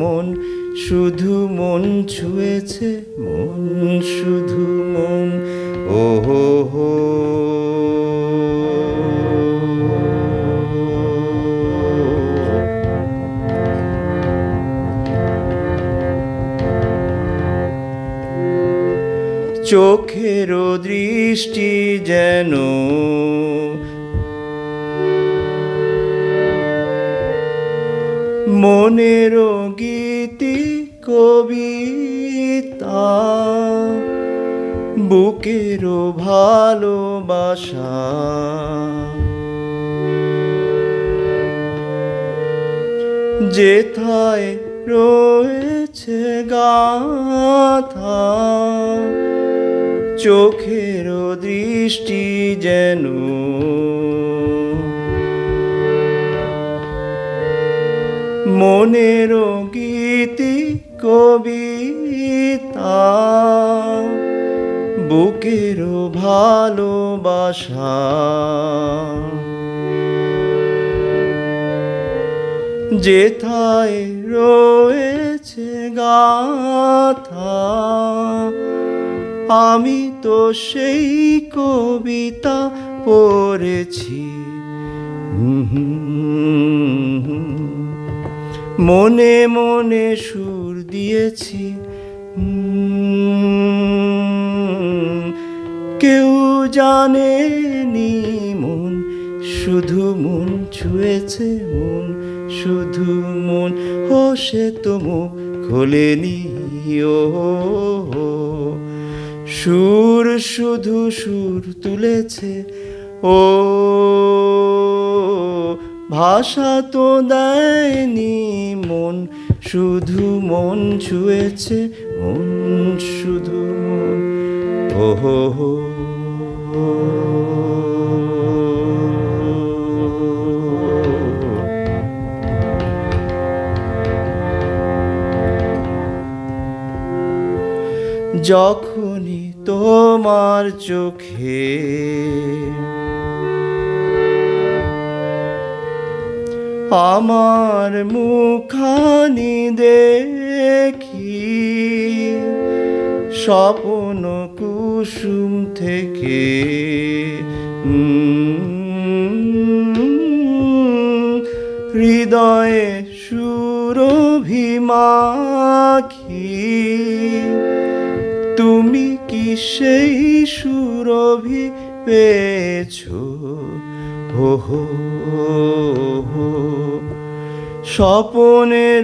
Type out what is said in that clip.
মন শুধু মন ছুঁয়েছে মন শুধু মন ও হো হো। চোখেরও দৃষ্টি যেন মনেরও গীতি কবিতা বুকেরও ভালোবাসা। যেথায় রয়েছে গাথা চোখেরও দৃষ্টি যেন মনেরও গীতি কবিতা। বুকেরও ভালোবাসা। যেথায় রয়েছে গাথা আমি তো সেই কবিতা পড়েছি। মনে মনে সুর দিয়েছি। কেউ জানেনি মন, শুধু মন ছুঁয়েছে মন, শুধু মন ও সে তো মুখ খোলেনি, ও সুর শুধু সুর তুলেছে, ও ভাষা তো দেয়নি মন, শুধু মন ছুঁয়েছে, মন শুধু মন। ও হো হো। যখনই তোমার চোখে আমার মুখানি দেখি স্বপ্ন কুসুম থেকে। হৃদয়ে সুরভিমাখি তুমি কি সেই সুরভি পেয়েছ হো হো। স্বপনের